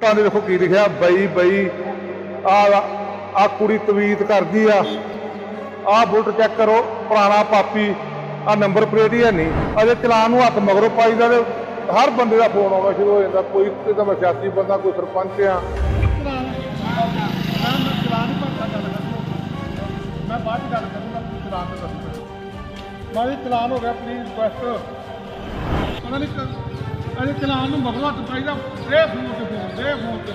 ਤਾਂ ਦੇ ਦੇਖੋ ਕੀ ਲਿਖਿਆ, ਬਈ ਬਈ, ਆ ਆ ਕੁੜੀ ਤਵੀਤ ਕਰਦੀ ਆ। ਆ ਬੁਲਟ ਚੈੱਕ ਕਰੋ, ਪੁਰਾਣਾ ਪਾਪੀ, ਆ ਨੰਬਰ ਪਲੇਟ ਹੀ ਹੈ ਨਹੀਂ। ਅਜੇ ਚਲਾਨ ਨੂੰ ਹੱਥ ਮਗਰੋਂ ਪਾਈਦਾ ਤੇ ਹਰ ਬੰਦੇ ਦਾ ਫੋਨ ਆਉਣਾ ਸ਼ੁਰੂ ਹੋ ਜਾਂਦਾ, ਕੋਈ ਇਹਦਾ ਮੈਂ ਸਿਆਸੀ ਬੰਦਾ, ਕੋਈ ਸਰਪੰਚ ਆ। ਮੈਂ ਬਾਅਦ ਗੱਲ ਕਰੂੰਗਾ ਚਲਾਨ ਤੇ ਦੱਸੋ। ਮੈਂ ਵੀ ਚਲਾਨ ਹੋ ਗਿਆ ਪਲੀਜ਼ ਰਿਕੁਐਸਟ ਉਹਨਾਂ ਨੇ ਅਜੇ ਚਲਾਨ ਨੂੰ ਮਗਰੋਂ ਹੱਥ ਪਾਈਦਾ। ਫੋਨ ਤੇ ਫੋਨ ਦੇ ਫੋਨ ਤੇ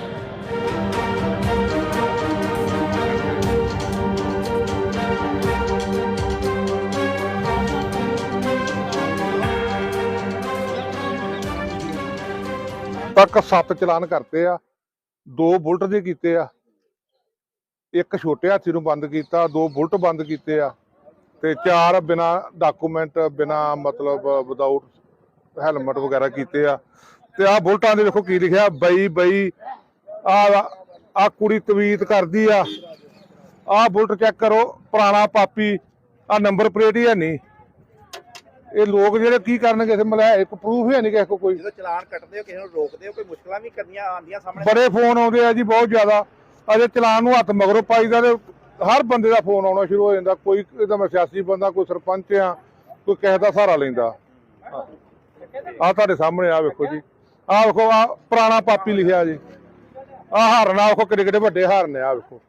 ਤੱਕ ਸੱਤ ਚਲਾਨ ਕਰਤੇ ਆ, ਦੋ ਬੁਲਟ ਦੇ ਕੀਤੇ ਆ, ਇੱਕ ਛੋਟੇ ਹਾਥੀ ਨੂੰ ਬੰਦ ਕੀਤਾ, ਦੋ ਬੁਲਟ ਬੰਦ ਕੀਤੇ ਆ, ਤੇ ਚਾਰ ਬਿਨਾ ਡਾਕੂਮੈਂਟ, ਬਿਨਾ ਮਤਲਬ ਵਿਦਆਊਟ ਹੈਲਮਟ ਵਗੈਰਾ ਕੀਤੇ ਆ। ਤੇ ਆ ਬੁਲਟਾਂ ਦੇ ਦੇਖੋ ਕੀ ਲਿਖਿਆ ਬਈ ਬਈ ਆ ਆ ਕੁੜੀ ਤਵੀਤ ਕਰਦੀ ਆ। ਆ ਬੁਲਟ ਚੈੱਕ ਕਰੋ ਪੁਰਾਣਾ ਪਾਪੀ ਆ ਨੰਬਰ ਪਲੇਟ ਹੀ ਹੈ ਨਹੀਂ। ਇਹ ਲੋਕ ਜਿਹੜੇ ਕੀ ਕਰਨਗੇ ਇੱਥੇ ਮਤਲਬ ਇੱਕ ਪ੍ਰੂਫ ਹੈ ਨਹੀਂ ਕਿਸੇ ਕੋਈ। ਜਦੋਂ ਚਲਾਨ ਕੱਟਦੇ ਹੋ ਕਿਸੇ ਨੂੰ ਰੋਕਦੇ ਹੋ ਕੋਈ ਮੁਸ਼ਕਲਾਂ ਵੀ ਕਰਨੀਆਂ ਆਉਂਦੀਆਂ ਸਾਹਮਣੇ? ਬੜੇ ਫੋਨ ਆਉਂਦੇ ਆ ਜੀ ਬਹੁਤ ਜ਼ਿਆਦਾ। ਅਜੇ ਚਲਾਨ ਨੂੰ ਹੱਥ ਮਗਰੋਂ ਪਾਈਦਾ ਤੇ ਹਰ ਬੰਦੇ ਦਾ ਫੋਨ ਆਉਣਾ ਸ਼ੁਰੂ ਹੋ ਜਾਂਦਾ। ਕੋਈ ਇਹਦਾ ਮੈਂ ਸਿਆਸੀ ਬੰਦਾ ਕੋਈ ਸਰਪੰਚ ਆ ਕੋਈ ਕਿਸੇ ਦਾ ਸਹਾਰਾ ਲੈਂਦਾ। ਆ ਤੁਹਾਡੇ ਸਾਹਮਣੇ ਆ ਵੇਖੋ ਜੀ। ਆ ਵੇਖੋ ਆ ਪੁਰਾਣਾ ਪਾਪੀ ਲਿਖਿਆ ਜੀ। ਆ ਹਾਰਨ ਆ ਵੇਖੋ ਕਿੱਡੇ ਕਿੱਡੇ ਵੱਡੇ ਹਾਰਨ ਆ ਵੇਖੋ।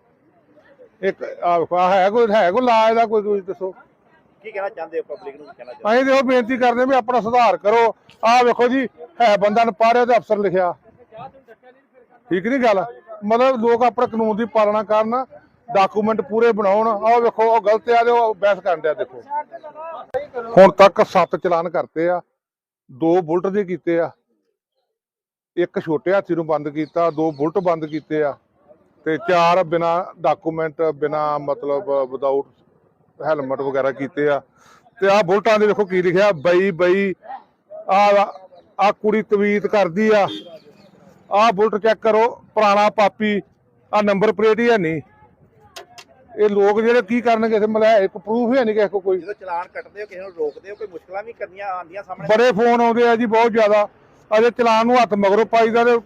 ਇੱਕ ਆ ਵੇਖੋ ਆ ਹੈ ਕੋਈ ਹੈ ਕੋਈ ਲਾ ਇਹਦਾ ਕੋਈ ਦੱਸੋ। ਕੀ ਕਹਿਣਾ ਚਾਹੁੰਦੇ ਹੋ ਪਬਲਿਕ ਨੂੰ ਕੀ ਕਹਿਣਾ ਚਾਹੁੰਦੇ ਅਸੀਂ ਉਹ ਬੇਨਤੀ ਕਰਦੇ ਵੀ ਆਪਣਾ ਸੁਧਾਰ ਕਰੋ। ਆਹ ਵੇਖੋ ਜੀ ਹੈ ਬੰਦਾ ਨੇ ਪਾੜਿਆ ਤੇ ਅਫਸਰ ਲਿਖਿਆ। ਠੀਕ ਨਹੀਂ ਗੱਲ? ਮਤਲਬ ਲੋਕ ਆਪਣੇ ਕਾਨੂੰਨ ਦੀ ਪਾਲਣਾ ਕਰਨ ਡਾਕੂਮੈਂਟ ਪੂਰੇ ਬਣਾਉਣ। ਆਹ ਵੇਖੋ ਉਹ ਗਲਤ ਆ ਤੇ ਉਹ ਬਹਿਸ ਕਰਨ ਡਿਆ ਦੇਖੋ। ਹੁਣ ਤੱਕ ਸੱਤ ਚਲਾਨ ਕਰਤੇ ਆ। ਦੋ ਬੁਲਟ ਦੇ ਕੀਤੇ ਆ। ਇੱਕ ਛੋਟੇ ਹਾਥੀ ਨੂੰ ਬੰਦ ਕੀਤਾ, ਦੋ ਬੁਲਟ ਬੰਦ ਕੀਤੇ ਆ ਤੇ ਚਾਰ ਬਿਨਾ ਡਾਕੂਮੈਂਟ ਬਿਨਾ ਮਤਲਬ ਵਿਦਆਊਟ ਹੈਲਮਟ ਵਗੈਰਾ ਕੀਤੇ ਆ। ਤੇ ਆ ਬੁਲਟਾਂ ਦੇ ਦੇਖੋ ਕੀ ਲਿਖਿਆ, ਬਈ ਬਈ ਆ ਆ ਕੁੜੀ ਤਵੀਤ ਕਰਦੀ ਆ। ਆ ਬੁਲਟ ਚੈੱਕ ਕਰੋ, ਪੁਰਾਣਾ ਪਾਪੀ ਆ ਨੰਬਰ ਪਲੇਟ ਹੀ ਹੈ ਨਹੀਂ। ਇਹ ਲੋਕ ਜਿਹੜੇ ਕੀ ਕਰਨਗੇ ਇੱਥੇ ਮਤਲਬ ਇੱਕ ਪ੍ਰੂਫ ਹੈ ਨਹੀਂ ਕਿਸੇ ਕੋਲ ਕੋਈ। ਜਦੋਂ ਚਲਾਨ ਕੱਟਦੇ ਹੋ ਕਿਸੇ ਨੂੰ ਰੋਕਦੇ ਹੋ ਕੋਈ ਮੁਸ਼ਕਲਾਂ ਵੀ ਕਰਨੀਆਂ ਆਉਂਦੀਆਂ ਸਾਹਮਣੇ? ਬੜੇ ਫੋਨ ਆਉਂਦੇ ਆ ਜੀ ਬਹੁਤ ਜ਼ਿਆਦਾ। ਅਜੇ ਚਲਾਨ ਨੂੰ ਹੱਥ ਮਗਰੋਂ ਪਾਈਦਾ ਤੇ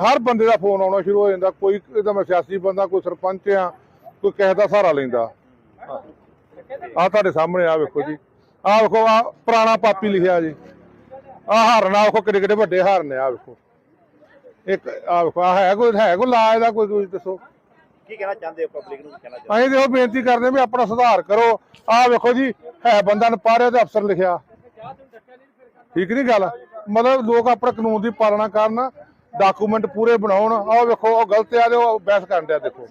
ਹਰ ਬੰਦੇ ਦਾ ਫੋਨ ਆਉਣਾ ਸ਼ੁਰੂ ਹੋ ਜਾਂਦਾ। ਕੋਈ ਇਹਦਾ ਮੈਂ ਸਿਆਸੀ ਬੰਦਾ ਕੋਈ ਸਰਪੰਚ ਆ ਕੋਈ ਕਿਸੇ ਦਾ ਸਹਾਰਾ ਲੈਂਦਾ। ਆ ਤੁਹਾਡੇ ਸਾਹਮਣੇ ਆ ਵੇਖੋ ਜੀ। ਆ ਵੇਖੋ ਆ ਪੁਰਾਣਾ ਪਾਪੀ ਲਿਖਿਆ ਜੀ। ਆ ਹਾਰਨ ਆ ਵੇਖੋ ਕਿੱਡੇ ਕਿੱਡੇ ਵੱਡੇ ਹਾਰਨ ਆ ਵੇਖੋ। ਇੱਕ ਆ ਵੇਖੋ ਆ ਹੈ ਕੋਈ ਹੈ ਕੋਈ ਲਾ ਇਹਦਾ ਕੋਈ ਕੋਈ ਦੱਸੋ। ਕੀ ਕਹਿਣਾ ਚਾਹੁੰਦੇ ਹੋ? ਪਬਲਿਕ ਨੂੰ ਕੀ ਕਹਿਣਾ ਚਾਹੁੰਦੇ ਅਸੀਂ ਤੇ ਉਹ ਬੇਨਤੀ ਕਰਦੇ ਵੀ ਆਪਣਾ ਸੁਧਾਰ ਕਰੋ। ਆਹ ਵੇਖੋ ਜੀ, ਹੈ ਬੰਦਾ ਨੇ ਪਾੜਿਆ ਤੇ ਅਫਸਰ ਲਿਖਿਆ। ਠੀਕ ਨਹੀਂ ਗੱਲ? ਮਤਲਬ ਲੋਕ ਆਪਣੇ ਕਾਨੂੰਨ ਦੀ ਪਾਲਣਾ ਕਰਨ ਡਾਕੂਮੈਂਟ ਪੂਰੇ ਬਣਾਉਣ। ਆਹ ਵੇਖੋ, ਉਹ ਗਲਤ ਆ ਤੇ ਉਹ ਬਹਿਸ ਕਰਨ ਡਿਆ ਦੇਖੋ।